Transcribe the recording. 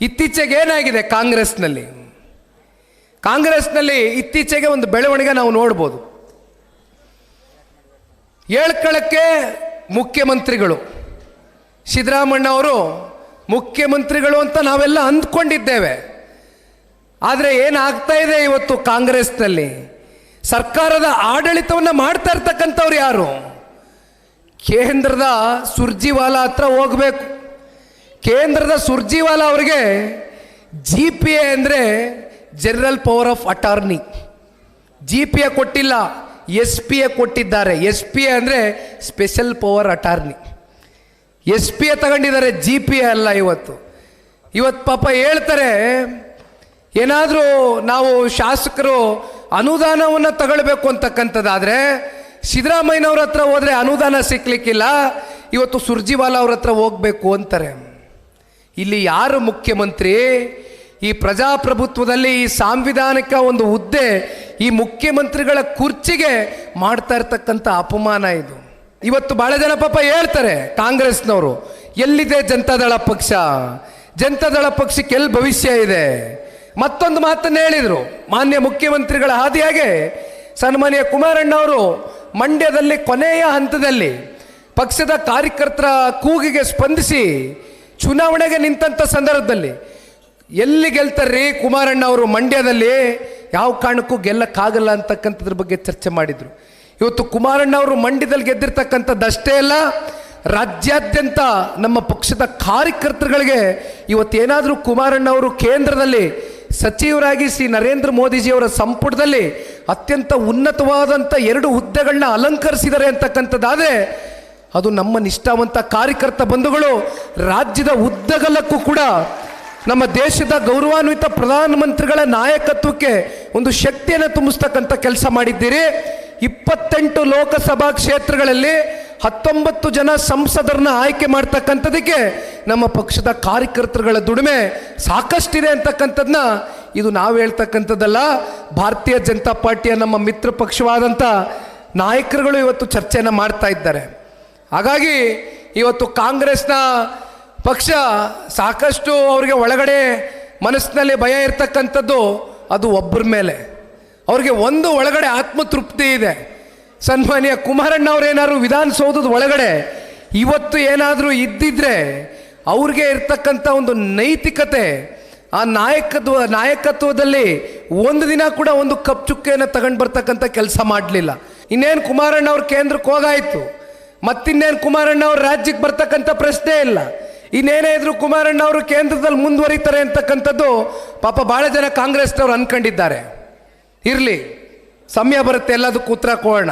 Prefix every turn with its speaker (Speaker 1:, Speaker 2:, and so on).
Speaker 1: ಇತ್ತೀಚೆಗೆ ಏನಾಗಿದೆ ಕಾಂಗ್ರೆಸ್ನಲ್ಲಿ? ಕಾಂಗ್ರೆಸ್ನಲ್ಲಿ ಇತ್ತೀಚೆಗೆ ಒಂದು ಬೆಳವಣಿಗೆ ನಾವು ನೋಡ್ಬೋದು. ಹೇಳ್ಕೊಳ್ಳೋಕ್ಕೆ ಮುಖ್ಯಮಂತ್ರಿಗಳು. ಸಿದ್ದರಾಮಣ್ಣ ಅವರು ಮುಖ್ಯಮಂತ್ರಿಗಳು ಅಂತ ನಾವೆಲ್ಲ ಅಂದ್ಕೊಂಡಿದ್ದೇವೆ. ಆದರೆ ಏನಾಗ್ತಾ ಇದೆ ಇವತ್ತು ಕಾಂಗ್ರೆಸ್ನಲ್ಲಿ? ಸರ್ಕಾರದ ಆಡಳಿತವನ್ನು ಮಾಡ್ತಾ ಇರ್ತಕ್ಕಂಥವ್ರು ಯಾರು? ಕೇಂದ್ರದ ಸುರ್ಜಿವಾಲಾ ಹತ್ರ ಹೋಗಬೇಕು. ಕೇಂದ್ರದ ಸುರ್ಜಿವಾಲಾ ಅವರಿಗೆ ಜಿ ಪಿ ಎ ಅಂದರೆ general power of attorney G P A ಕೊಟ್ಟಿಲ್ಲ ಎಸ್ ಪಿ ಎ ಕೊಟ್ಟಿದ್ದಾರೆ. ಎಸ್ ಪಿ ಎ ಅಂದರೆ special power attorney S P A ತಗೊಂಡಿದ್ದಾರೆ ಜಿ ಪಿ ಎ ಅಲ್ಲ ಇವತ್ತು. ಇವತ್ತು ಪಾಪ ಹೇಳ್ತಾರೆ, ಏನಾದರೂ ನಾವು ಶಾಸಕರು ಅನುದಾನವನ್ನು ತಗೊಳ್ಬೇಕು ಅಂತಕ್ಕಂಥದ್ದಾದರೆ ಸಿದ್ದರಾಮಯ್ಯನವ್ರ ಹತ್ರ ಹೋದರೆ ಅನುದಾನ ಸಿಕ್ಕಲಿಕ್ಕಿಲ್ಲ ಇವತ್ತು ಸುರ್ಜಿವಾಲಾ ಅವ್ರ ಹತ್ರ ಹೋಗಬೇಕು ಅಂತಾರೆ. ಇಲ್ಲಿ ಯಾರು ಮುಖ್ಯಮಂತ್ರಿ? ಈ ಪ್ರಜಾಪ್ರಭುತ್ವದಲ್ಲಿ ಈ ಸಾಂವಿಧಾನಿಕ ಒಂದು ಹುದ್ದೆ ಈ ಮುಖ್ಯಮಂತ್ರಿಗಳ ಕುರ್ಚಿಗೆ ಮಾಡ್ತಾ ಇರ್ತಕ್ಕಂಥ ಅಪಮಾನ ಇದು. ಇವತ್ತು ಬಹಳ ಜನ ಪಾಪ ಹೇಳ್ತಾರೆ ಕಾಂಗ್ರೆಸ್ನವರು, ಎಲ್ಲಿದೆ ಜನತಾದಳ ಪಕ್ಷ? ಜನತಾದಳ ಪಕ್ಷಕ್ಕೆ ಎಲ್ಲಿ ಭವಿಷ್ಯ ಇದೆ? ಮತ್ತೊಂದು ಮಾತನ್ನು ಹೇಳಿದರು. ಮಾನ್ಯ ಮುಖ್ಯಮಂತ್ರಿಗಳ ಹಾದಿಯಾಗೆ ಸನ್ಮಾನ್ಯ ಕುಮಾರಣ್ಣವರು ಮಂಡ್ಯದಲ್ಲಿ ಕೊನೆಯ ಹಂತದಲ್ಲಿ ಪಕ್ಷದ ಕಾರ್ಯಕರ್ತರ ಕೂಗಿಗೆ ಸ್ಪಂದಿಸಿ ಚುನಾವಣೆಗೆ ನಿಂತಂಥ ಸಂದರ್ಭದಲ್ಲಿ ಎಲ್ಲಿ ಗೆಲ್ತಾರ್ರಿ? ಕುಮಾರಣ್ಣ ಅವರು ಮಂಡ್ಯದಲ್ಲಿ ಯಾವ ಕಾರಣಕ್ಕೂ ಗೆಲ್ಲಕ್ಕಾಗಲ್ಲ ಅಂತಕ್ಕಂಥದ್ರ ಬಗ್ಗೆ ಚರ್ಚೆ ಮಾಡಿದರು. ಇವತ್ತು ಕುಮಾರಣ್ಣ ಅವರು ಮಂಡ್ಯದಲ್ಲಿ ಗೆದ್ದಿರ್ತಕ್ಕಂಥದ್ದಷ್ಟೇ ಅಲ್ಲ, ರಾಜ್ಯಾದ್ಯಂತ ನಮ್ಮ ಪಕ್ಷದ ಕಾರ್ಯಕರ್ತರುಗಳಿಗೆ ಇವತ್ತೇನಾದರೂ ಕುಮಾರಣ್ಣ ಅವರು ಕೇಂದ್ರದಲ್ಲಿ ಸಚಿವರಾಗಿ ಶ್ರೀ ನರೇಂದ್ರ ಮೋದಿಜಿಯವರ ಸಂಪುಟದಲ್ಲಿ ಅತ್ಯಂತ ಉನ್ನತವಾದಂಥ ಎರಡು ಹುದ್ದೆಗಳನ್ನ ಅಲಂಕರಿಸಿದ್ದಾರೆ ಅಂತಕ್ಕಂಥದ್ದಾದರೆ ಅದು ನಮ್ಮ ನಿಷ್ಠಾವಂತ ಕಾರ್ಯಕರ್ತ ಬಂಧುಗಳು, ರಾಜ್ಯದ ಉದ್ದಗಲಕ್ಕೂ ಕೂಡ ನಮ್ಮ ದೇಶದ ಗೌರವಾನ್ವಿತ ಪ್ರಧಾನಮಂತ್ರಿಗಳ ನಾಯಕತ್ವಕ್ಕೆ ಒಂದು ಶಕ್ತಿಯನ್ನು ತುಂಬಿಸ್ತಕ್ಕಂಥ ಕೆಲಸ ಮಾಡಿದ್ದೀರಿ. ಇಪ್ಪತ್ತೆಂಟು ಲೋಕಸಭಾ ಕ್ಷೇತ್ರಗಳಲ್ಲಿ ಹತ್ತೊಂಬತ್ತು ಜನ ಸಂಸದರನ್ನ ಆಯ್ಕೆ ಮಾಡ್ತಕ್ಕಂಥದಕ್ಕೆ ನಮ್ಮ ಪಕ್ಷದ ಕಾರ್ಯಕರ್ತರುಗಳ ದುಡಿಮೆ ಸಾಕಷ್ಟಿದೆ ಅಂತಕ್ಕಂಥದ್ದನ್ನ ಇದು ನಾವು ಹೇಳ್ತಕ್ಕಂಥದ್ದಲ್ಲ. ಭಾರತೀಯ ಜನತಾ ಪಾರ್ಟಿಯ ನಮ್ಮ ಮಿತ್ರ ಪಕ್ಷವಾದಂಥ ನಾಯಕರುಗಳು ಇವತ್ತು ಚರ್ಚೆಯನ್ನು ಮಾಡ್ತಾ ಇದ್ದಾರೆ. ಹಾಗಾಗಿ ಇವತ್ತು ಕಾಂಗ್ರೆಸ್ನ ಪಕ್ಷ ಸಾಕಷ್ಟು ಅವರಿಗೆ ಒಳಗಡೆ ಮನಸ್ಸಿನಲ್ಲಿ ಭಯ ಇರ್ತಕ್ಕಂಥದ್ದು ಅದು ಒಬ್ಬರ ಮೇಲೆ. ಅವ್ರಿಗೆ ಒಂದು ಒಳಗಡೆ ಆತ್ಮತೃಪ್ತಿ ಇದೆ. ಸನ್ಮಾನ್ಯ ಕುಮಾರಣ್ಣ ಅವ್ರೇನಾದ್ರು ವಿಧಾನಸೌಧದ ಒಳಗಡೆ ಇವತ್ತು ಏನಾದರೂ ಇದ್ದಿದ್ರೆ ಅವ್ರಿಗೆ ಇರ್ತಕ್ಕಂಥ ಒಂದು ನೈತಿಕತೆ, ಆ ನಾಯಕತ್ವ, ನಾಯಕತ್ವದಲ್ಲಿ ಒಂದು ದಿನ ಕೂಡ ಒಂದು ಕಪ್ ಚುಕ್ಕೆಯನ್ನು ತಗೊಂಡು ಬರ್ತಕ್ಕಂಥ ಕೆಲಸ ಮಾಡಲಿಲ್ಲ. ಇನ್ನೇನು ಕುಮಾರಣ್ಣ ಅವ್ರ ಕೇಂದ್ರಕ್ಕೆ ಹೋಗಾಯ್ತು. ಮತ್ತಿನ್ನೇನು ಕುಮಾರಣ್ಣ ಅವರು ರಾಜ್ಯಕ್ಕೆ ಬರ್ತಕ್ಕಂಥ ಪ್ರಶ್ನೆ ಇಲ್ಲ. ಇನ್ನೇನೇ ಇದ್ರು ಕುಮಾರಣ್ಣ ಅವರು ಕೇಂದ್ರದಲ್ಲಿ ಮುಂದುವರಿತಾರೆ ಅಂತಕ್ಕಂಥದ್ದು ಪಾಪ ಭಾಳ ಜನ ಕಾಂಗ್ರೆಸ್ನವ್ರು ಅನ್ಕೊಂಡಿದ್ದಾರೆ. ಇರಲಿ, ಸಮಯ ಬರುತ್ತೆ, ಎಲ್ಲದಕ್ಕೂ ಉತ್ತರ ಕೊಡೋಣ.